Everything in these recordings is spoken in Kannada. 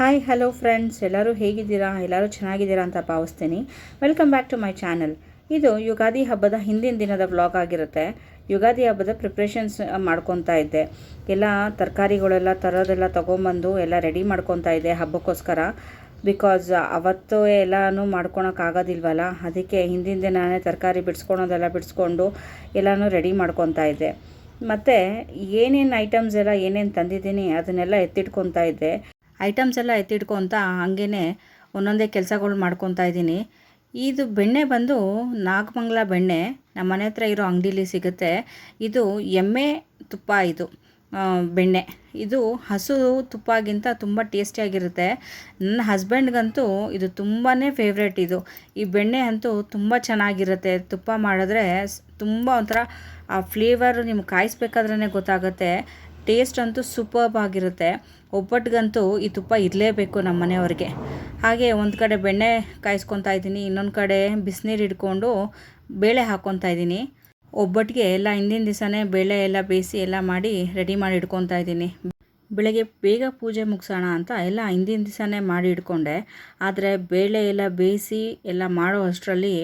ಹಾಯ್ ಹಲೋ ಫ್ರೆಂಡ್ಸ್ ಎಲ್ಲರೂ ಹೇಗಿದ್ದೀರಾ? ಎಲ್ಲರೂ ಚೆನ್ನಾಗಿದ್ದೀರಾ ಅಂತ ಭಾವಿಸ್ತೀನಿ. Welcome back to my channel ಇದು ಯುಗಾದಿ ಹಬ್ಬದ ಹಿಂದಿನ ದಿನದ ವ್ಲಾಗ್ ಆಗಿರುತ್ತೆ. ಯುಗಾದಿ ಹಬ್ಬದ ಪ್ರಿಪ್ರೇಷನ್ಸ್ ಮಾಡ್ಕೊತಾ ಇದ್ದೆ. ಎಲ್ಲ ತರಕಾರಿಗಳೆಲ್ಲ, ತರೋದೆಲ್ಲ ತೊಗೊಂಬಂದು ಎಲ್ಲ ರೆಡಿ ಮಾಡ್ಕೊತಾ ಇದ್ದೆ ಹಬ್ಬಕ್ಕೋಸ್ಕರ. ಬಿಕಾಸ್ ಅವತ್ತು ಎಲ್ಲನೂ ಮಾಡ್ಕೊಳಕ್ಕಾಗೋದಿಲ್ವಲ್ಲ ಅದಕ್ಕೆ ಹಿಂದಿನ ದಿನವೇ ತರಕಾರಿ ಬಿಡಿಸ್ಕೊಳೋದೆಲ್ಲ ಬಿಡಿಸ್ಕೊಂಡು ಎಲ್ಲನೂ ರೆಡಿ ಮಾಡ್ಕೊತಾ ಇದ್ದೆ. ಮತ್ತು ಏನೇನು ಐಟಮ್ಸ್ ಎಲ್ಲ ಏನೇನು ತಂದಿದ್ದೀನಿ ಅದನ್ನೆಲ್ಲ ಎತ್ತಿಟ್ಕೊತಾ ಇದ್ದೆ. ಐಟಮ್ಸ್ ಎಲ್ಲ ಎತ್ತಿಟ್ಕೊತ ಹಾಗೇ ಒಂದೊಂದೇ ಕೆಲಸಗಳು ಮಾಡ್ಕೊತಾ ಇದ್ದೀನಿ. ಇದು ಬೆಣ್ಣೆ ಬಂದು ನಾಗಮಂಗಲ ಬೆಣ್ಣೆ ನಮ್ಮ ಮನೆ ಹತ್ರ ಇರೋ ಅಂಗಡೀಲಿ ಸಿಗುತ್ತೆ. ಇದು ಎಮ್ಮೆ ತುಪ್ಪ ಇದು ಬೆಣ್ಣೆ. ಇದು ಹಸು ತುಪ್ಪಗಿಂತ ತುಂಬ ಟೇಸ್ಟಿಯಾಗಿರುತ್ತೆ ನನ್ನ ಹಸ್ಬೆಂಡ್ಗಂತೂ ಇದು ತುಂಬಾ ಫೇವ್ರೇಟ್ ಇದು. ಈ ಬೆಣ್ಣೆ ಅಂತೂ ತುಂಬ ಚೆನ್ನಾಗಿರುತ್ತೆ. ತುಪ್ಪ ಮಾಡಿದ್ರೆ ತುಂಬ ಒಂಥರ ಆ ಫ್ಲೇವರ್ ನಿಮ್ಗೆ ಕಾಯಿಸ್ಬೇಕಾದ್ರೇ ಗೊತ್ತಾಗುತ್ತೆ. ಟೇಸ್ಟ್ ಅಂತೂ ಸೂಪರ್ಬ್ ಆಗಿರುತ್ತೆ. ಒಬ್ಬಟ್ಟಿಗಂತೂ ಈ ತುಪ್ಪ ಇರಲೇಬೇಕು ನಮ್ಮ ಮನೆಯವ್ರಿಗೆ. ಹಾಗೆ ಒಂದು ಕಡೆ ಬೆಣ್ಣೆ ಕಾಯಿಸ್ಕೊತಾ ಇದ್ದೀನಿ, ಇನ್ನೊಂದು ಕಡೆ ಬಿಸಿನೀರು ಇಟ್ಕೊಂಡು ಬೇಳೆ ಹಾಕ್ಕೊತಾ ಇದ್ದೀನಿ. ಒಬ್ಬಟ್ಟಿಗೆ ಎಲ್ಲ ಹಿಂದಿನ ದಿವಸನೇ ಬೇಳೆ ಎಲ್ಲ ಬೇಯಿಸಿ ಎಲ್ಲ ಮಾಡಿ ರೆಡಿ ಮಾಡಿ ಇಟ್ಕೊತಾ ಇದ್ದೀನಿ. ಬೆಳಗ್ಗೆ ಬೇಗ ಪೂಜೆ ಮುಗಿಸೋಣ ಅಂತ ಎಲ್ಲ ಹಿಂದಿನ ದಿವಸನೇ ಮಾಡಿ ಇಟ್ಕೊಂಡೆ. ಆದರೆ ಬೇಳೆ ಎಲ್ಲ ಬೇಯಿಸಿ ಎಲ್ಲ ಮಾಡೋ ಅಷ್ಟರಲ್ಲಿ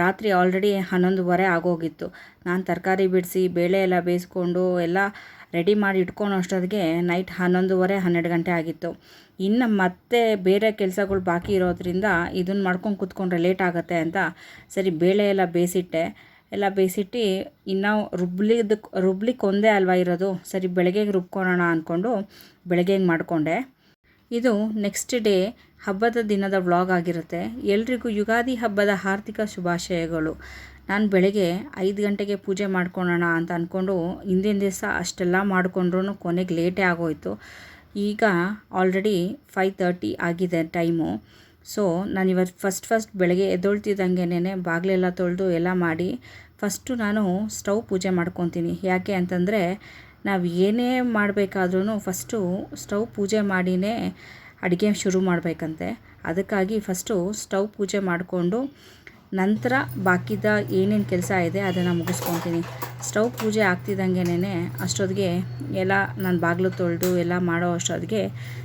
ರಾತ್ರಿ ಆಲ್ರೆಡಿ ಹನ್ನೊಂದುವರೆ ಆಗೋಗಿತ್ತು. ನಾನು ತರಕಾರಿ ಬಿಡಿಸಿ, ಬೇಳೆ ಎಲ್ಲ ಬೇಯಿಸ್ಕೊಂಡು ಎಲ್ಲ ರೆಡಿ ಮಾಡಿ ಇಟ್ಕೊಳೋ ಅಷ್ಟೊತ್ತಿಗೆ ನೈಟ್ ಹನ್ನೊಂದುವರೆ, ಹನ್ನೆರಡು ಗಂಟೆ ಆಗಿತ್ತು. ಇನ್ನು ಮತ್ತೆ ಬೇರೆ ಕೆಲಸಗಳು ಬಾಕಿ ಇರೋದ್ರಿಂದ ಇದನ್ನು ಮಾಡ್ಕೊಂಡು ಕೂತ್ಕೊಂಡ್ರೆ ಲೇಟ್ ಆಗುತ್ತೆ ಅಂತ ಸರಿ ಬೇಳೆ ಎಲ್ಲ ಬೇಯಿಸಿಟ್ಟೆ. ಎಲ್ಲ ಬೇಯಿಸಿಟ್ಟು ಇನ್ನು ರುಬ್ಲಿದಕ್ಕೆ ರುಬ್ಲಿಕ್ಕೆ ಒಂದೇ ಅಲ್ವಾ ಇರೋದು? ಸರಿ ಬೆಳಗ್ಗೆಗೆ ರುಬ್ಕೊಳೋಣ ಅಂದ್ಕೊಂಡು ಬೆಳಗ್ಗೆಗೆ ಮಾಡಿಕೊಂಡೆ. ಇದು ನೆಕ್ಸ್ಟ್ ಡೇ ಹಬ್ಬದ ದಿನದ ವ್ಲಾಗ್ ಆಗಿರುತ್ತೆ. ಎಲ್ರಿಗೂ ಯುಗಾದಿ ಹಬ್ಬದ ಹಾರ್ದಿಕ ಶುಭಾಶಯಗಳು. ನಾನು ಬೆಳಗ್ಗೆ ಐದು ಗಂಟೆಗೆ ಪೂಜೆ ಮಾಡ್ಕೊಳೋಣ ಅಂತ ಅಂದ್ಕೊಂಡು ಹಿಂದಿನ ದಿವಸ ಅಷ್ಟೆಲ್ಲ ಮಾಡಿಕೊಂಡ್ರೂ ಕೊನೆಗೆ ಲೇಟೇ ಆಗೋಯಿತು. ಈಗ ಆಲ್ರೆಡಿ ಫೈವ್ ತರ್ಟಿ ಆಗಿದೆ ಟೈಮು ಸೊ ನಾನು ಇವತ್ತು ಫಸ್ಟ್ ಫಸ್ಟ್ ಬೆಳಗ್ಗೆ ಎದ್ದೊಳ್ತಿದ್ದಂಗೆನೇ ಬಾಗಿಲೆಲ್ಲ ತೊಳೆದು ಎಲ್ಲ ಮಾಡಿ ಫಸ್ಟು ನಾನು ಸ್ಟವ್ ಪೂಜೆ ಮಾಡ್ಕೊತೀನಿ. ಯಾಕೆ ಅಂತಂದರೆ ನಾವು ಏನೇ ಮಾಡಬೇಕಾದ್ರೂ ಫಸ್ಟು ಸ್ಟವ್ ಪೂಜೆ ಮಾಡಿನೇ ಅಡುಗೆ ಶುರು ಮಾಡಬೇಕಂತೆ. ಅದಕ್ಕಾಗಿ ಫಸ್ಟು ಸ್ಟವ್ ಪೂಜೆ ಮಾಡಿಕೊಂಡು ನಂತರ ಬಾಕಿದ ಏನೇನು ಕೆಲಸ ಇದೆ ಅದನ್ನು ಮುಗಿಸ್ಕೊತೀನಿ. ಸ್ಟವ್ ಪೂಜೆ ಆಗ್ತಿದ್ದಂಗೆನೇ ಅಷ್ಟೊತ್ತಿಗೆ ಎಲ್ಲ ನಾನು ಬಾಗಿಲು ತೊಳೆದು ಎಲ್ಲ ಮಾಡೋ ಅಷ್ಟೊತ್ತಿಗೆ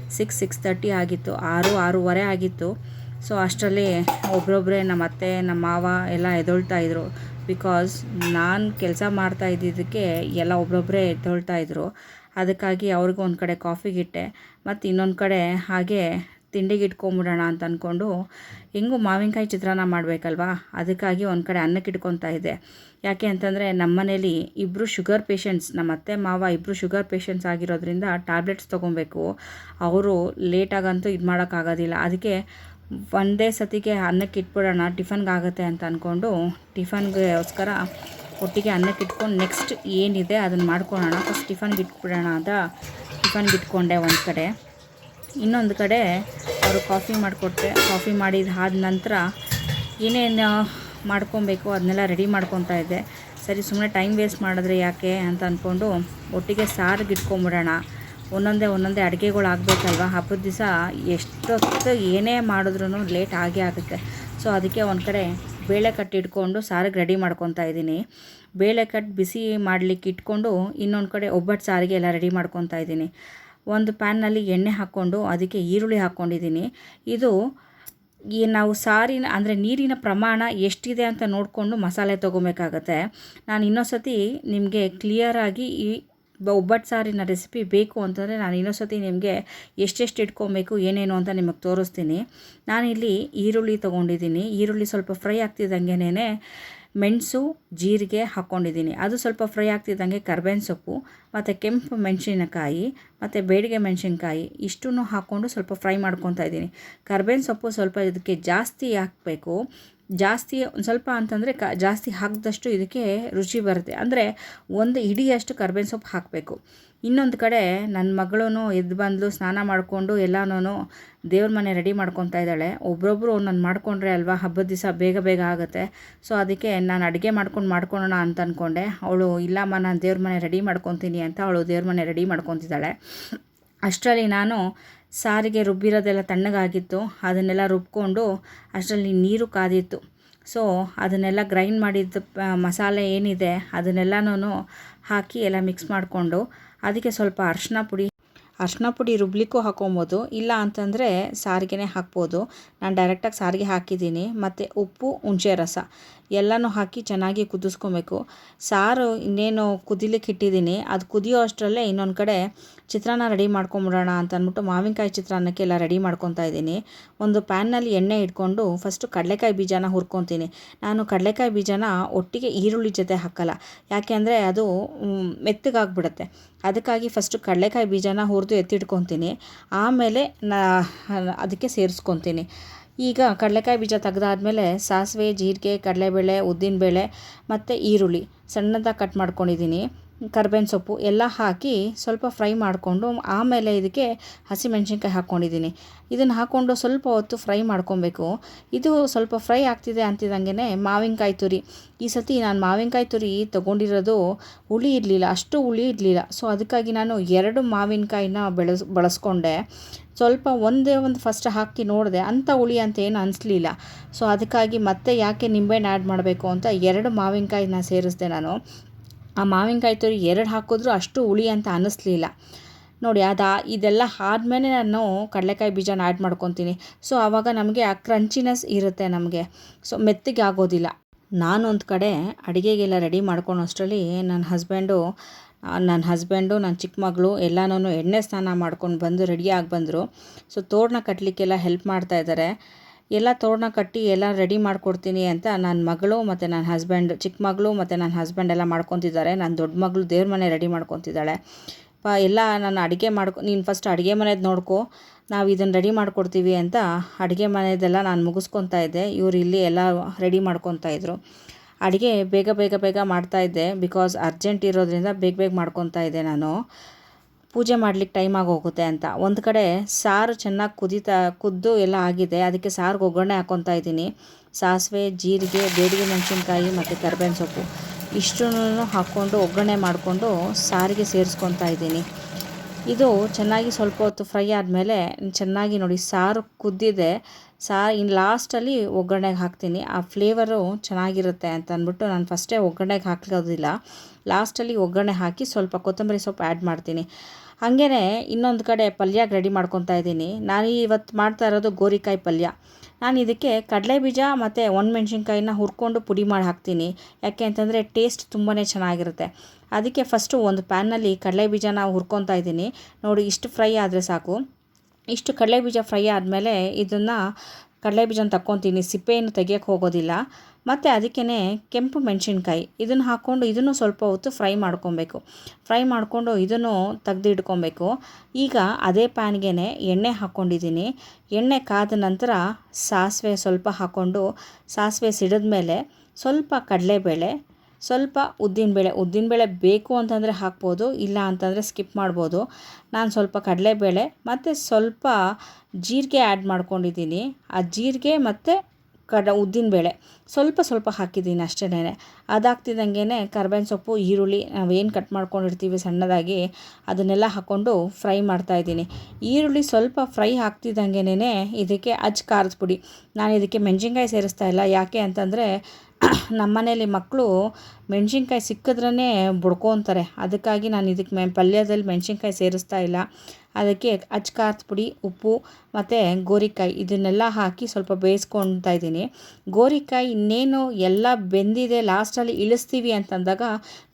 ಸಿಕ್ಸ್ ಸಿಕ್ಸ್ ತರ್ಟಿ ಆಗಿತ್ತು. ಆರು, ಆರೂವರೆ ಆಗಿತ್ತು. ಸೊ ಅಷ್ಟರಲ್ಲಿ ಒಬ್ಬರೊಬ್ಬರೇ ನಮ್ಮ ಅತ್ತೆ, ನಮ್ಮ ಮಾವ ಎಲ್ಲ ಎದ್ದೊಳ್ತಾ ಇದ್ರು. ಬಿಕಾಸ್ ನಾನು ಕೆಲಸ ಮಾಡ್ತಾ ಇದ್ದಿದ್ದಕ್ಕೆ ಎಲ್ಲ ಒಬ್ರೊಬ್ಬರೇ ಎದ್ದೊಳ್ತಾ ಇದ್ರು. ಅದಕ್ಕಾಗಿ ಅವ್ರಿಗೂ ಒಂದು ಕಡೆ ಕಾಫಿಗಿಟ್ಟೆ ಮತ್ತು ಇನ್ನೊಂದು ಕಡೆ ಹಾಗೆ ತಿಂಡಿಗೆ ಇಟ್ಕೊಂಬಿಡೋಣ ಅಂತ ಅಂದ್ಕೊಂಡು ಹೆಂಗೂ ಮಾವಿನಕಾಯಿ ಚಿತ್ರಾನ್ನ ಮಾಡಬೇಕಲ್ವಾ? ಅದಕ್ಕಾಗಿ ಒಂದು ಕಡೆ ಅನ್ನಕ್ಕೆ ಇಟ್ಕೊತಾ ಇದ್ದೆ. ಯಾಕೆ ಅಂತಂದರೆ ನಮ್ಮ ಮನೇಲಿ ಇಬ್ಬರು ಶುಗರ್ ಪೇಷಂಟ್ಸ್ ನಮ್ಮ ಅತ್ತೆ ಮಾವ ಇಬ್ಬರು ಶುಗರ್ ಪೇಷಂಟ್ಸ್ ಆಗಿರೋದ್ರಿಂದ ಟ್ಯಾಬ್ಲೆಟ್ಸ್ ತೊಗೊಬೇಕು. ಅವರು ಲೇಟಾಗಂತೂ ಇದು ಮಾಡೋಕ್ಕಾಗೋದಿಲ್ಲ ಅದಕ್ಕೆ ಒಂದೇ ಸತಿಗೆ ಅನ್ನಕ್ಕೆ ಇಟ್ಬಿಡೋಣ, ಟಿಫನ್ಗೆ ಆಗುತ್ತೆ ಅಂತ ಅಂದ್ಕೊಂಡು ಟಿಫನ್ಗೋಸ್ಕರ ಒಟ್ಟಿಗೆ ಅನ್ನಕ್ಕೆ ಇಟ್ಕೊಂಡು ನೆಕ್ಸ್ಟ್ ಏನಿದೆ ಅದನ್ನು ಮಾಡ್ಕೊಳ್ಳೋಣ ಫಸ್ಟ್ ಟಿಫನ್ಗೆ ಇಟ್ಬಿಡೋಣ ಅಂತ ಟಿಫನ್ಗೆ ಇಟ್ಕೊಂಡೆ ಒಂದು ಕಡೆ. ಇನ್ನೊಂದು ಕಡೆ ಅವರು ಕಾಫಿ ಮಾಡಿಕೊಟ್ಟೆ. ಕಾಫಿ ಮಾಡಿದ ಆದ ನಂತರ ಏನೇನು ಮಾಡ್ಕೊಬೇಕು ಅದನ್ನೆಲ್ಲ ರೆಡಿ ಮಾಡ್ಕೊತಾ ಇದ್ದೆ. ಸರಿ ಸುಮ್ಮನೆ ಟೈಮ್ ವೇಸ್ಟ್ ಮಾಡಿದ್ರೆ ಯಾಕೆ ಅಂತ ಅಂದ್ಕೊಂಡು ಒಟ್ಟಿಗೆ ಸಾರಿಗೆ ಇಟ್ಕೊಂಬಿಡೋಣ. ಒಂದೊಂದೇ ಒಂದೊಂದೇ ಅಡುಗೆಗಳು ಆಗಬೇಕಲ್ವ? ಹಬ್ಬದ ದಿವಸ ಎಷ್ಟೊತ್ತು ಏನೇ ಮಾಡಿದ್ರೂ ಲೇಟ್ ಆಗೇ ಆಗುತ್ತೆ. ಸೊ, ಅದಕ್ಕೆ ಒಂದು ಕಡೆ ಬೇಳೆ ಕಟ್ಟಿ ಇಟ್ಕೊಂಡು ಸಾರಿಗೆ ರೆಡಿ ಮಾಡ್ಕೊತಾ ಇದ್ದೀನಿ. ಬೇಳೆ ಕಟ್ಟು ಬಿಸಿ ಮಾಡಲಿಕ್ಕೆ ಇಟ್ಕೊಂಡು ಇನ್ನೊಂದು ಕಡೆ ಒಬ್ಬಟ್ಟು ಸಾರಿಗೆ ಎಲ್ಲ ರೆಡಿ ಮಾಡ್ಕೊತಾ ಇದ್ದೀನಿ. ಒಂದು ಪ್ಯಾನ್ನಲ್ಲಿ ಎಣ್ಣೆ ಹಾಕ್ಕೊಂಡು ಅದಕ್ಕೆ ಈರುಳ್ಳಿ ಹಾಕ್ಕೊಂಡಿದ್ದೀನಿ. ಇದು ಈ ನಾವು ಸಾರಿನ ಅಂದರೆ ನೀರಿನ ಪ್ರಮಾಣ ಎಷ್ಟಿದೆ ಅಂತ ನೋಡಿಕೊಂಡು ಮಸಾಲೆ ತೊಗೊಬೇಕಾಗತ್ತೆ. ನಾನು ಇನ್ನೊಂದು ಸತಿ ನಿಮಗೆ ಕ್ಲಿಯರಾಗಿ ಈ ಒಬ್ಬಟ್ಟು ಸಾರಿನ ರೆಸಿಪಿ ಬೇಕು ಅಂತಂದರೆ ನಾನು ಇನ್ನೊಂದು ಸತಿ ನಿಮಗೆ ಎಷ್ಟೆಷ್ಟು ಇಟ್ಕೊಬೇಕು, ಏನೇನು ಅಂತ ನಿಮಗೆ ತೋರಿಸ್ತೀನಿ. ನಾನಿಲ್ಲಿ ಈರುಳ್ಳಿ ತೊಗೊಂಡಿದ್ದೀನಿ. ಈರುಳ್ಳಿ ಸ್ವಲ್ಪ ಫ್ರೈ ಆಗ್ತಿದ್ದಂಗೆನೇ ಮೆಣಸು, ಜೀರಿಗೆ ಹಾಕ್ಕೊಂಡಿದ್ದೀನಿ ಅದು ಸ್ವಲ್ಪ ಫ್ರೈ ಆಗ್ತಿದ್ದಂಗೆ ಕರ್ಬೇವಿನ ಸೊಪ್ಪು, ಮತ್ತು ಕೆಂಪು ಮೆಣಸಿನಕಾಯಿ, ಮತ್ತು ಬೇಡಿಗೆ ಮೆಣಸಿನ್ಕಾಯಿ ಇಷ್ಟನ್ನು ಹಾಕ್ಕೊಂಡು ಸ್ವಲ್ಪ ಫ್ರೈ ಮಾಡ್ಕೊತಾ ಇದ್ದೀನಿ. ಕರ್ಬೇವಿನ ಸೊಪ್ಪು ಸ್ವಲ್ಪ ಇದಕ್ಕೆ ಜಾಸ್ತಿ ಹಾಕಬೇಕು. ಜಾಸ್ತಿ ಒಂದು ಸ್ವಲ್ಪ ಅಂತಂದರೆ ಕ ಜಾಸ್ತಿ ಹಾಕಿದಷ್ಟು ಇದಕ್ಕೆ ರುಚಿ ಬರುತ್ತೆ. ಅಂದರೆ ಒಂದು ಇಡಿಯಷ್ಟು ಕರ್ಬೇವಿನ ಸೊಪ್ಪು ಹಾಕಬೇಕು. ಇನ್ನೊಂದು ಕಡೆ ನನ್ನ ಮಗಳೂ ಎದ್ದು ಬಂದಲು, ಸ್ನಾನ ಮಾಡಿಕೊಂಡು ಎಲ್ಲನೂ ದೇವ್ರ ಮನೆ ರೆಡಿ ಮಾಡ್ಕೊತಾ ಇದ್ದಾಳೆ. ಒಬ್ಬೊಬ್ಬರು ನಾನು ಮಾಡ್ಕೊಂಡ್ರೆ ಅಲ್ವಾ, ಹಬ್ಬದ ದಿವಸ ಬೇಗ ಬೇಗ ಆಗುತ್ತೆ. ಸೊ ಅದಕ್ಕೆ ನಾನು ಅಡುಗೆ ಮಾಡ್ಕೊಂಡು ಮಾಡ್ಕೊಳ್ಳೋಣ ಅಂತ ಅಂದ್ಕೊಂಡೆ ಅವಳು, ಇಲ್ಲಮ್ಮ, ನಾನು ದೇವ್ರ ಮನೆ ರೆಡಿ ಮಾಡ್ಕೊತೀನಿ ಅಂತ ಅವಳು ದೇವ್ರ ಮನೆ ರೆಡಿ ಮಾಡ್ಕೊತಿದ್ದಾಳೆ. ಅಷ್ಟರಲ್ಲಿ ನಾನು ಸಾರಿಗೆ ರುಬ್ಬಿರೋದೆಲ್ಲ ತಣ್ಣಗಾಗಿತ್ತು, ಅದನ್ನೆಲ್ಲ ರುಬ್ಕೊಂಡು ಅಷ್ಟರಲ್ಲಿ ನೀರು ಕಾದಿತ್ತು. ಸೊ, ಅದನ್ನೆಲ್ಲ ಗ್ರೈಂಡ್ ಮಾಡಿದ ಮಸಾಲೆ ಏನಿದೆ ಅದನ್ನೆಲ್ಲನೂ ಹಾಕಿ ಎಲ್ಲ ಮಿಕ್ಸ್ ಮಾಡಿಕೊಂಡು ಅದಕ್ಕೆ ಸ್ವಲ್ಪ ಅರ್ಶಿನ ಪುಡಿ ಅರ್ಶಿನ ಪುಡಿ ರುಬ್ಲಿಕ್ಕೂ ಹಾಕೊಬೋದು, ಇಲ್ಲ ಅಂತಂದರೆ ಸಾರಿಗೆನೇ ಹಾಕ್ಬೋದು. ನಾನು ಡೈರೆಕ್ಟಾಗಿ ಸಾರಿಗೆ ಹಾಕಿದ್ದೀನಿ, ಮತ್ತು ಉಪ್ಪು ಹುಣಸೆ ರಸ. ಎಲ್ಲನೂ ಹಾಕಿ ಚೆನ್ನಾಗಿ ಕುದಿಸ್ಕೊಬೇಕು. ಸಾರು ಇನ್ನೇನು ಕುದಿಲಿಕ್ಕೆ ಇಟ್ಟಿದ್ದೀನಿ. ಅದು ಕುದಿಯೋ ಅಷ್ಟರಲ್ಲೇ ಇನ್ನೊಂದು ಕಡೆ ಚಿತ್ರಾನ್ನ ರೆಡಿ ಮಾಡ್ಕೊಂಬಿಡೋಣ ಅಂತ ಅಂದ್ಬಿಟ್ಟು ಮಾವಿನಕಾಯಿ ಚಿತ್ರಾನ್ನಕ್ಕೆಲ್ಲ ರೆಡಿ ಮಾಡ್ಕೊತಾ ಇದ್ದೀನಿ. ಒಂದು ಪ್ಯಾನ್ನಲ್ಲಿ ಎಣ್ಣೆ ಇಟ್ಕೊಂಡು ಫಸ್ಟು ಕಡಲೆಕಾಯಿ ಬೀಜನ ಹುರ್ಕೊತೀನಿ. ನಾನು ಕಡಲೆಕಾಯಿ ಬೀಜನ ಒಟ್ಟಿಗೆ ಈರುಳ್ಳಿ ಜೊತೆ ಹಾಕಲ್ಲ. ಯಾಕೆ ಅಂದರೆ ಅದು ಮೆತ್ತಗಾಗ್ಬಿಡುತ್ತೆ. ಅದಕ್ಕಾಗಿ ಫಸ್ಟು ಕಡಲೆಕಾಯಿ ಬೀಜನ ಹುರಿದು ಎತ್ತಿಟ್ಕೊತೀನಿ. ಆಮೇಲೆ ನಾ, ಅದಕ್ಕೆ ಸೇರಿಸ್ಕೊತೀನಿ. ಈಗ ಕಡಲೆಕಾಯಿ ಬೀಜ ತೆಗೆದಾದ್ಮೇಲೆ ಸಾಸಿವೆ ಜೀರಿಗೆ ಕಡಲೆಬೇಳೆ ಉದ್ದಿನಬೇಳೆ ಮತ್ತು ಈರುಳ್ಳಿ ಸಣ್ಣದಾಗಿ ಕಟ್ ಮಾಡ್ಕೊಂಡಿದ್ದೀನಿ ಕರ್ಬೇವಿನ ಸೊಪ್ಪು ಎಲ್ಲ ಹಾಕಿ ಸ್ವಲ್ಪ ಫ್ರೈ ಮಾಡಿಕೊಂಡು ಆಮೇಲೆ ಇದಕ್ಕೆ ಹಸಿಮೆಣ್ಸಿನ್ಕಾಯಿ ಹಾಕ್ಕೊಂಡಿದ್ದೀನಿ. ಇದನ್ನು ಹಾಕ್ಕೊಂಡು ಸ್ವಲ್ಪ ಹೊತ್ತು ಫ್ರೈ ಮಾಡ್ಕೊಬೇಕು. ಇದು ಸ್ವಲ್ಪ ಫ್ರೈ ಆಗ್ತಿದೆ ಅಂತಿದ್ದಂಗೆ ಮಾವಿನಕಾಯಿ ತುರಿ. ಈ ಸತಿ ನಾನು ಮಾವಿನಕಾಯಿ ತುರಿ ತೊಗೊಂಡಿರೋದು ಹುಳಿ ಇರಲಿಲ್ಲ, ಅಷ್ಟು ಹುಳಿ ಇರಲಿಲ್ಲ. ಸೊ ಅದಕ್ಕಾಗಿ ನಾನು ಎರಡು ಮಾವಿನಕಾಯಿನ ಬೆಳೆಸ್, ಬಳಸ್ಕೊಂಡೆ. ಸ್ವಲ್ಪ ಒಂದೇ ಒಂದು ಫಸ್ಟ್ ಹಾಕಿ ನೋಡಿದೆ, ಅಂಥ ಹುಳಿ ಅಂತ ಏನು ಅನಿಸ್ಲಿಲ್ಲ. ಸೊ ಅದಕ್ಕಾಗಿ ಮತ್ತೆ ಯಾಕೆ ನಿಂಬೆಹಣ್ಣು ಆ್ಯಡ್ ಮಾಡಬೇಕು ಅಂತ ಎರಡು ಮಾವಿನಕಾಯಿನ ಸೇರಿಸಿದೆ ನಾನು. ಆ ಮಾವಿನಕಾಯಿ ತುರಿ ಎರಡು ಹಾಕಿದ್ರೂ ಅಷ್ಟು ಹುಳಿ ಅಂತ ಅನ್ನಿಸ್ಲಿಲ್ಲ. ನೋಡಿ, ಅದು, ಇದೆಲ್ಲ ಆದಮೇಲೆ ನಾನು ಕಡಲೆಕಾಯಿ ಬೀಜನ ಆ್ಯಡ್ ಮಾಡ್ಕೊತೀನಿ. ಸೊ ಆವಾಗ ನಮಗೆ ಆ ಕ್ರಂಚಿನೆಸ್ ಇರುತ್ತೆ ನಮಗೆ. ಸೊ ಮೆತ್ತಗೆ ಆಗೋದಿಲ್ಲ. ನಾನೊಂದು ಕಡೆ ಅಡುಗೆಗೆಲ್ಲ ರೆಡಿ ಮಾಡ್ಕೊಳೋ ಅಷ್ಟರಲ್ಲಿ ನನ್ನ ಹಸ್ಬೆಂಡು ನನ್ನ ಹಸ್ಬೆಂಡು ನನ್ನ ಚಿಕ್ಕ ಮಗಳು ಎಲ್ಲನೂ ಎಣ್ಣೆ ಸ್ನಾನ ಮಾಡ್ಕೊಂಡು ಬಂದು ರೆಡಿಯಾಗಿ ಬಂದರು. ಸೊ ತೋರಣ ಕಟ್ಟಲಿಕ್ಕೆಲ್ಲ ಹೆಲ್ಪ್ ಮಾಡ್ತಾ ಇದ್ದಾರೆ ಎಲ್ಲ ತೋರಣ ಕಟ್ಟಿ ಎಲ್ಲ ರೆಡಿ ಮಾಡಿಕೊಡ್ತೀನಿ ಅಂತ ನನ್ನ ಮಗಳು ಮತ್ತು ನನ್ನ ಹಸ್ಬೆಂಡ್ ಚಿಕ್ಕ ಮಗಳು ಮತ್ತು ನನ್ನ ಹಸ್ಬೆಂಡ್ ಎಲ್ಲ ಮಾಡ್ಕೊತಿದ್ದಾರೆ. ನನ್ನ ದೊಡ್ಡ ಮಗಳು ದೇವ್ರ ಮನೆ ರೆಡಿ ಮಾಡ್ಕೊತಿದ್ದಾಳೆ. ಪ, ಎಲ್ಲ ನಾನು ಅಡುಗೆ ಮಾಡ್ಕೊ, ನೀನು ಫಸ್ಟ್ ಅಡುಗೆ ಮನೆದು ನೋಡ್ಕೊ. ನಾವು ಇದನ್ನು ರೆಡಿ ಮಾಡ್ಕೊಡ್ತೀವಿ ಅಂತ ಅಡುಗೆ ಮನೆದೆಲ್ಲ ನಾನು ಮುಗಿಸ್ಕೊತಾ ಇದ್ದೆ. ಇವರು ಇಲ್ಲಿ ಎಲ್ಲ ರೆಡಿ ಮಾಡ್ಕೊತಾ ಇದ್ರು. ಅಡುಗೆ ಬೇಗ ಬೇಗ ಬೇಗ ಮಾಡ್ತಾ ಇದ್ದೆ ಬಿಕಾಸ್ ಅರ್ಜೆಂಟ್ ಇರೋದ್ರಿಂದ ಬೇಗ ಬೇಗ ಮಾಡ್ಕೊತಾ ಇದ್ದೆ ನಾನು. ಪೂಜೆ ಮಾಡ್ಲಿಕ್ಕೆ ಟೈಮ್ ಆಗೋಗುತ್ತೆ ಅಂತ. ಒಂದು ಕಡೆ ಸಾರು ಚೆನ್ನಾಗಿ ಕುದೀತಾ, ಕುದ್ದು ಎಲ್ಲ ಆಗಿದೆ. ಅದಕ್ಕೆ ಸಾರಿಗೆ ಒಗ್ಗರಣೆ ಹಾಕ್ಕೊತಾ ಇದ್ದೀನಿ. ಸಾಸಿವೆ, ಜೀರಿಗೆ, ಬೇಡಿಗೆ ಮೆಣಸಿನ್ಕಾಯಿ ಮತ್ತು ಕರ್ಬೇವಿನ ಸೊಪ್ಪು ಇಷ್ಟನ್ನು ಹಾಕ್ಕೊಂಡು ಒಗ್ಗರಣೆ ಮಾಡಿಕೊಂಡು ಸಾರಿಗೆ ಸೇರಿಸ್ಕೊತಾ ಇದ್ದೀನಿ. ಇದು ಚೆನ್ನಾಗಿ ಸ್ವಲ್ಪ ಹೊತ್ತು ಫ್ರೈ ಆದಮೇಲೆ ಚೆನ್ನಾಗಿ ನೋಡಿ ಸಾರು ಕುದ್ದಿದೆ. ಸಾರು ಇನ್ನು ಲಾಸ್ಟಲ್ಲಿ ಒಗ್ಗರಣೆಗೆ ಹಾಕ್ತೀನಿ. ಆ ಫ್ಲೇವರು ಚೆನ್ನಾಗಿರುತ್ತೆ ಅಂತ ಅಂದ್ಬಿಟ್ಟು ನಾನು ಫಸ್ಟೇ ಒಗ್ಗರಣೆಗೆ ಹಾಕೋದಿಲ್ಲ ಲಾಸ್ಟಲ್ಲಿ ಒಗ್ಗರಣೆ ಹಾಕಿ ಸ್ವಲ್ಪ ಕೊತ್ತಂಬರಿ ಸೊಪ್ಪು ಆ್ಯಡ್ ಮಾಡ್ತೀನಿ. ಹಾಗೇ ಇನ್ನೊಂದು ಕಡೆ ಪಲ್ಯಕ್ಕೆ ರೆಡಿ ಮಾಡ್ಕೊತಾ ಇದ್ದೀನಿ. ನಾನು ಇವತ್ತು ಮಾಡ್ತಾ ಇರೋದು ಗೋರಿಕಾಯಿ ಪಲ್ಯ. ನಾನು ಇದಕ್ಕೆ ಕಡಲೆ ಬೀಜ ಮತ್ತು ಒಣಮೆಣ್ಸಿನ್ಕಾಯಿನ ಹುರ್ಕೊಂಡು ಪುಡಿ ಮಾಡಿ ಹಾಕ್ತೀನಿ. ಯಾಕೆ ಅಂತಂದರೆ ಟೇಸ್ಟ್ ತುಂಬಾ ಚೆನ್ನಾಗಿರುತ್ತೆ. ಅದಕ್ಕೆ ಫಸ್ಟು ಒಂದು ಪ್ಯಾನ್ನಲ್ಲಿ ಕಡಲೆ ಬೀಜನ ಹುರ್ಕೊತಾ ಇದ್ದೀನಿ. ನೋಡಿ, ಇಷ್ಟು ಫ್ರೈ ಆದರೆ ಸಾಕು. ಇಷ್ಟು ಕಡಲೆ ಬೀಜ ಫ್ರೈ ಆದಮೇಲೆ ಇದನ್ನು ಕಡಲೆ ಬೀಜನ ತಕ್ಕೊತೀನಿ. ಸಿಪ್ಪೆಯನ್ನು ತೆಗಿಯೋಕ್ಕೆ ಹೋಗೋದಿಲ್ಲ. ಮತ್ತು ಅದಕ್ಕೇ ಕೆಂಪು ಮೆಣಸಿನ್ಕಾಯಿ. ಇದನ್ನು ಹಾಕ್ಕೊಂಡು ಇದನ್ನು ಸ್ವಲ್ಪ ಹೊತ್ತು ಫ್ರೈ ಮಾಡ್ಕೊಬೇಕು. ಫ್ರೈ ಮಾಡಿಕೊಂಡು ಇದನ್ನು ತೆಗ್ದು ಇಟ್ಕೊಬೇಕು ಈಗ ಅದೇ ಪ್ಯಾನ್ಗೆ ಎಣ್ಣೆ ಹಾಕ್ಕೊಂಡಿದ್ದೀನಿ. ಎಣ್ಣೆ ಕಾದ ನಂತರ ಸಾಸಿವೆ ಸ್ವಲ್ಪ ಹಾಕ್ಕೊಂಡು ಸಾಸಿವೆ ಸಿಡಿದ್ಮೇಲೆ ಸ್ವಲ್ಪ ಕಡಲೆಬೇಳೆ, ಸ್ವಲ್ಪ ಉದ್ದಿನಬೇಳೆ. ಉದ್ದಿನಬೇಳೆ ಬೇಕು ಅಂತಂದರೆ ಹಾಕ್ಬೋದು, ಇಲ್ಲ ಅಂತಂದರೆ ಸ್ಕಿಪ್ ಮಾಡ್ಬೋದು. ನಾನು ಸ್ವಲ್ಪ ಕಡಲೆಬೇಳೆ ಮತ್ತು ಸ್ವಲ್ಪ ಜೀರಿಗೆ ಆ್ಯಡ್ ಮಾಡ್ಕೊಂಡಿದ್ದೀನಿ. ಆ ಜೀರಿಗೆ ಮತ್ತು ಕಡ ಉದ್ದಿನ ಬೇಳೆ. ಸ್ವಲ್ಪ ಸ್ವಲ್ಪ ಹಾಕಿದ್ದೀನಿ ಅಷ್ಟೇ ಅದಾಗ್ತಿದ್ದಂಗೆ ಕರ್ಬೇವಿನ ಸೊಪ್ಪು, ಈರುಳ್ಳಿ ನಾವೇನು ಕಟ್ ಮಾಡ್ಕೊಂಡಿರ್ತೀವಿ ಸಣ್ಣದಾಗಿ ಅದನ್ನೆಲ್ಲ ಹಾಕ್ಕೊಂಡು ಫ್ರೈ ಮಾಡ್ತಾಯಿದ್ದೀನಿ ಈರುಳ್ಳಿ ಸ್ವಲ್ಪ ಫ್ರೈ ಆಗ್ತಿದ್ದಂಗೆನೇ ಇದಕ್ಕೆ ಅಜ್ ಖಾರದ ಪುಡಿ. ನಾನು ಇದಕ್ಕೆ ಮೆಣಸಿನ್ಕಾಯಿ ಸೇರಿಸ್ತಾ ಇಲ್ಲ. ಯಾಕೆ ಅಂತಂದರೆ ನಮ್ಮನೇಲಿ ಮಕ್ಕಳು ಮೆಣಸಿನ್ಕಾಯಿ ಸಿಕ್ಕಿದ್ರೇ ಬುಡ್ಕೊತಾರೆ. ಅದಕ್ಕಾಗಿ ನಾನು ಇದಕ್ಕೆ ಮೆ, ಪಲ್ಯದಲ್ಲಿ ಮೆಣಸಿನ್ಕಾಯಿ ಸೇರಿಸ್ತಾ ಇಲ್ಲ. ಅದಕ್ಕೆ ಅಚ್ ಖಾರದ ಪುಡಿ, ಉಪ್ಪು ಮತ್ತು ಗೋರಿಕಾಯಿ ಇದನ್ನೆಲ್ಲ ಹಾಕಿ ಸ್ವಲ್ಪ ಬೇಯಿಸ್ಕೊತಾ ಇದ್ದೀನಿ. ಗೋರಿಕಾಯಿ ಇನ್ನೇನು ಎಲ್ಲ ಬೆಂದಿದೆ, ಲಾಸ್ಟಲ್ಲಿ ಇಳಿಸ್ತೀವಿ ಅಂತಂದಾಗ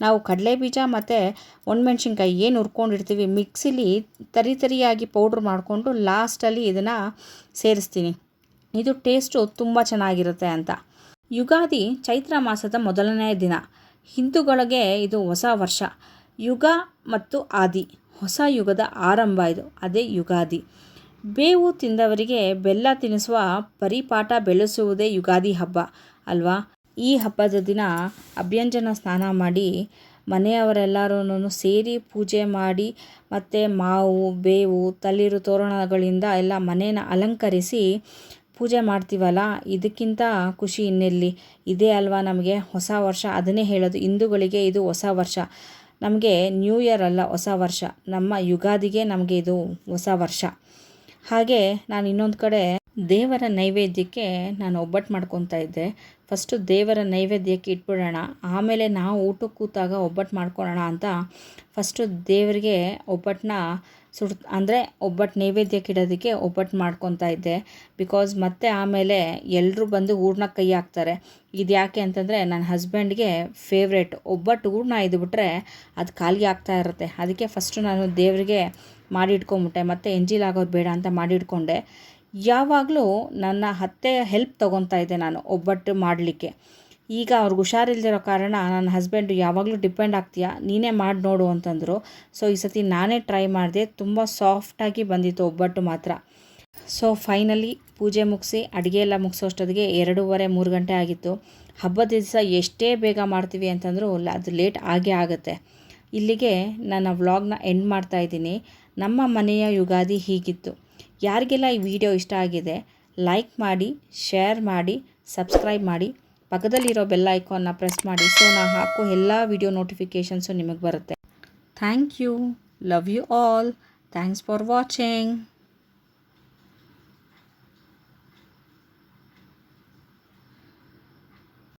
ನಾವು ಕಡಲೆ ಬೀಜ ಮತ್ತು ಒಣಮೆಣ್ಸಿನ್ಕಾಯಿ ಏನು ಹುರ್ಕೊಂಡಿರ್ತೀವಿ, ಮಿಕ್ಸಿಲಿ ತರಿ ತರಿಯಾಗಿ ಪೌಡ್ರ್ ಮಾಡಿಕೊಂಡು ಲಾಸ್ಟಲ್ಲಿ ಇದನ್ನು ಸೇರಿಸ್ತೀನಿ. ಇದು ಟೇಸ್ಟು ತುಂಬ ಚೆನ್ನಾಗಿರುತ್ತೆ ಅಂತ. ಯುಗಾದಿ ಚೈತ್ರ ಮಾಸದ ಮೊದಲನೇ ದಿನ. ಹಿಂದೂಗಳಿಗೆ ಇದು ಹೊಸ ವರ್ಷ. ಯುಗ ಮತ್ತು ಆದಿ. ಹೊಸ ಯುಗದ ಆರಂಭ ಇದು. ಅದೇ ಯುಗಾದಿ. ಬೇವು ತಿಂದವರಿಗೆ ಬೆಲ್ಲ ತಿನ್ನಿಸುವ ಪರಿಪಾಠ ಬೆಳೆಸುವುದೇ ಯುಗಾದಿ ಹಬ್ಬ, ಅಲ್ವಾ? ಈ ಹಬ್ಬದ ದಿನ ಅಭ್ಯಂಜನ ಸ್ನಾನ ಮಾಡಿ ಮನೆಯವರೆಲ್ಲರೂ ಸೇರಿ ಪೂಜೆ ಮಾಡಿ ಮತ್ತು ಮಾವು, ಬೇವು, ತಳಿರು ತೋರಣಗಳಿಂದ ಎಲ್ಲ ಮನೇನ ಅಲಂಕರಿಸಿ ಪೂಜೆ ಮಾಡ್ತೀವಲ್ಲ? ಇದಕ್ಕಿಂತ ಖುಷಿ ಇನ್ನೆಲ್ಲಿ? ಇದೇ ಅಲ್ವಾ ನಮಗೆ ಹೊಸ ವರ್ಷ? ಅದನ್ನೇ ಹೇಳೋದು. ಹಿಂದೂಗಳಿಗೆ ಇದು ಹೊಸ ವರ್ಷ. ನಮಗೆ ನ್ಯೂ ಇಯರ್ ಅಲ್ಲ ಹೊಸ ವರ್ಷ. ನಮ್ಮ ಯುಗಾದಿಗೆ ನಮಗೆ ಇದು ಹೊಸ ವರ್ಷ. ಹಾಗೆ ನಾನು ಇನ್ನೊಂದು ಕಡೆ ದೇವರ ನೈವೇದ್ಯಕ್ಕೆ ನಾನು ಒಬ್ಬಟ್ಟು ಮಾಡ್ಕೊತಾ ಇದ್ದೆ. ಫಸ್ಟು ದೇವರ ನೈವೇದ್ಯಕ್ಕೆ ಇಟ್ಬಿಡೋಣ. ಆಮೇಲೆ ನಾವು ಊಟಕ್ಕೆ ಕೂತಾಗ ಒಬ್ಬಟ್ಟು ಮಾಡ್ಕೊಳ್ಳೋಣ ಅಂತ ಫಸ್ಟು ದೇವರಿಗೆ ಒಬ್ಬಟ್ಟನ್ನ ಸುಡ್ ಅಂದರೆ ಒಬ್ಬಟ್ಟು ನೈವೇದ್ಯಕ್ಕೆ ಇಡೋದಕ್ಕೆ ಒಬ್ಬಟ್ಟು ಮಾಡ್ಕೊತಾ ಇದ್ದೆ. ಬಿಕಾಸ್ ಮತ್ತೆ ಆಮೇಲೆ ಎಲ್ಲರೂ ಬಂದು ಹೂರ್ಣ ಕೈ ಹಾಕ್ತಾರೆ. ಇದು ಯಾಕೆ ಅಂತಂದರೆ ನನ್ನ ಹಸ್ಬೆಂಡ್ಗೆ ಫೇವ್ರೇಟ್ ಒಬ್ಬಟ್ಟು ಹೂರ್ಣ ಇದ್ಬಿಟ್ರೆ ಅದು ಖಾಲಿ ಆಗ್ತಾ ಇರುತ್ತೆ. ಅದಕ್ಕೆ ಫಸ್ಟು ನಾನು ದೇವರಿಗೆ ಮಾಡಿ ಇಟ್ಕೊಂಬಿಟ್ಟೆ. ಮತ್ತು ಎಂಜಿಲ್ ಆಗೋದು ಬೇಡ ಅಂತ ಮಾಡಿ ಇಟ್ಕೊಂಡೆ. ಯಾವಾಗಲೂ ನನ್ನ ಅತ್ತೆ ಹೆಲ್ಪ್ ತೊಗೊತಾ ಇದ್ದೆ ನಾನು ಒಬ್ಬಟ್ಟು ಮಾಡಲಿಕ್ಕೆ. ಈಗ ಅವ್ರಿಗೆ ಹುಷಾರಿಲ್ದಿರೋ ಕಾರಣ ನನ್ನ ಹಸ್ಬೆಂಡು ಯಾವಾಗಲೂ ಡಿಪೆಂಡ್ ಆಗ್ತೀಯಾ? ನೀನೇ ಮಾಡಿ ನೋಡು ಅಂತಂದರು. ಸೊ ಈ ಸತಿ ನಾನೇ ಟ್ರೈ ಮಾಡಿದೆ. ತುಂಬ ಸಾಫ್ಟಾಗಿ ಬಂದಿತ್ತು ಒಬ್ಬಟ್ಟು ಮಾತ್ರ. ಸೊ ಫೈನಲಿ ಪೂಜೆ ಮುಗಿಸಿ, ಅಡುಗೆ ಎಲ್ಲ ಮುಗಿಸೋಷ್ಟೊತ್ತಿಗೆ ಎರಡೂವರೆ, ಮೂರು ಗಂಟೆ ಆಗಿತ್ತು. ಹಬ್ಬದ ದಿವಸ ಎಷ್ಟೇ ಬೇಗ ಮಾಡ್ತೀವಿ ಅಂತಂದರೂ ಅದು ಲೇಟ್ ಆಗೇ ಆಗುತ್ತೆ. ಇಲ್ಲಿಗೆ ನನ್ನ ವ್ಲಾಗ್ನ ಎಂಡ್ ಮಾಡ್ತಾ ಇದ್ದೀನಿ. ನಮ್ಮ ಮನೆಯ ಯುಗಾದಿ ಹೀಗಿತ್ತು. ಯಾರಿಗೆಲ್ಲ ಈ ವಿಡಿಯೋ ಇಷ್ಟ ಆಗಿದೆ ಲೈಕ್ ಮಾಡಿ ಶೇರ್ ಮಾಡಿ ಸಬ್ಸ್ಕ್ರೈಬ್ ಮಾಡಿ. ಪಕ್ಕದಲ್ಲಿರೋ ಬೆಲ್ ಐಕಾನ್ನ ಪ್ರೆಸ್ ಮಾಡಿ. ಸೊ ನಾನು ಹಾಕೋ ಎಲ್ಲ ವಿಡಿಯೋ ನೋಟಿಫಿಕೇಷನ್ಸು ನಿಮಗೆ ಬರುತ್ತೆ. Thank you love you all thanks for watching